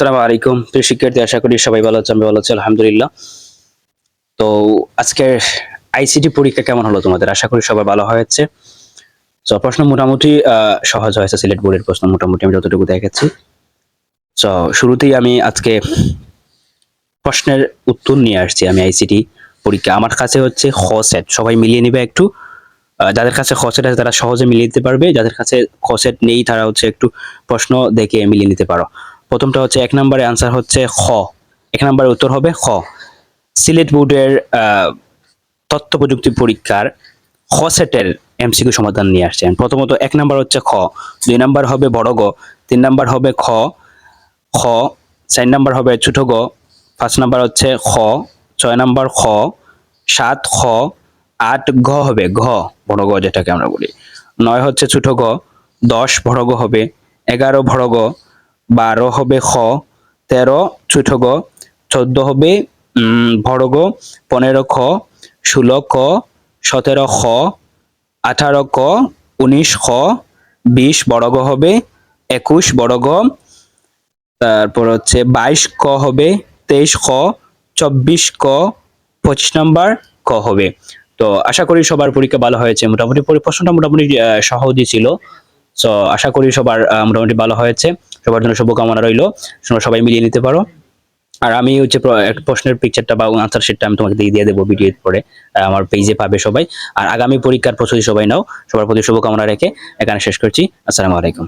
আসসালামু আলাইকুম। প্রিয় শিক্ষার্থী, আশা করি সবাই ভালো আছেন, আমি ভালো আছি, আলহামদুলিল্লাহ। তো আজকের আইসিটি পরীক্ষা কেমন হলো তোমাদের? আশা করি সবাই ভালো হয়েছে। তো প্রশ্ন মোটামুটি সহজ হয়েছে সিলেট বোর্ডের প্রশ্ন মোটামুটি আমি যতটুকু দেখেছি। তো শুরুতেই আমি আজকে প্রশ্নের উত্তর নিয়ে আসছি আমি আইসিটি পরীক্ষা। আমার কাছে হচ্ছে খ সেট সবাই মিলিয়ে নিবে একটু। যাদের কাছে খ সেট আছে তারা সহজে মিলিয়ে নিতে পারবে। যাদের কাছে খ সেট নেই তারা হচ্ছে একটু প্রশ্ন দেখে মিলিয়ে নিতে পারো। প্রথমটা হচ্ছে এক নম্বরে আনসার হচ্ছে খ। এক নম্বরে উত্তর হবে খ। সিলেট বোর্ডের তথ্য প্রযুক্তি পরীক্ষার খ সেটের এমসিকিউ সমাধান নিয়ে আসছেন। প্রথমত এক নাম্বার হচ্ছে খ, দুই নম্বর হবে বড় গ, তিন নম্বর হবে খ খ, চার নাম্বার হবে ছোট গ, পাঁচ নাম্বার হচ্ছে খ, ছয় নাম্বার খ, সাত খ, আট ঘ হবে ঘ, বড় গ যেটাকে আমরা বলি। নয় হচ্ছে ছোট গ, দশ বড় গ হবে, এগারো বড় গ বারো হবে খ তেরো ছোট গ চোদ্দ হবে বড় গ পনেরো খ, ষোলো ক সতেরো খ আঠারো ক উনিশ খ বিশ বড় গ হবে, একুশ বড় গ, তারপর হচ্ছে বাইশ ক হবে, তেইশ ক চব্বিশ ক, পঁচিশ নম্বর ক হবে। তো আশা করি সবার পরীক্ষা ভালো হয়েছে। মোটামুটি পরি- প্রশ্নটা মোটামুটি সহজই ছিল। তো আশা করি সবার মোটামুটি ভালো হয়েছে। সবার জন্য শুভকামনা রইল। তোমরা সবাই মিলিয়ে নিতে পারো। আর আমি হচ্ছে প্রশ্নের পিকচারটা বা আনসার শিটটা আমি তোমাকে দিয়ে দিয়ে দেবো ভিডিও পরে। আমার পেজে পাবে সবাই। আর আগামী পরীক্ষার প্রস্তুতি সবাই নাও। সবার প্রতি শুভকামনা রেখে এখানে শেষ করছি। আসসালামু আলাইকুম।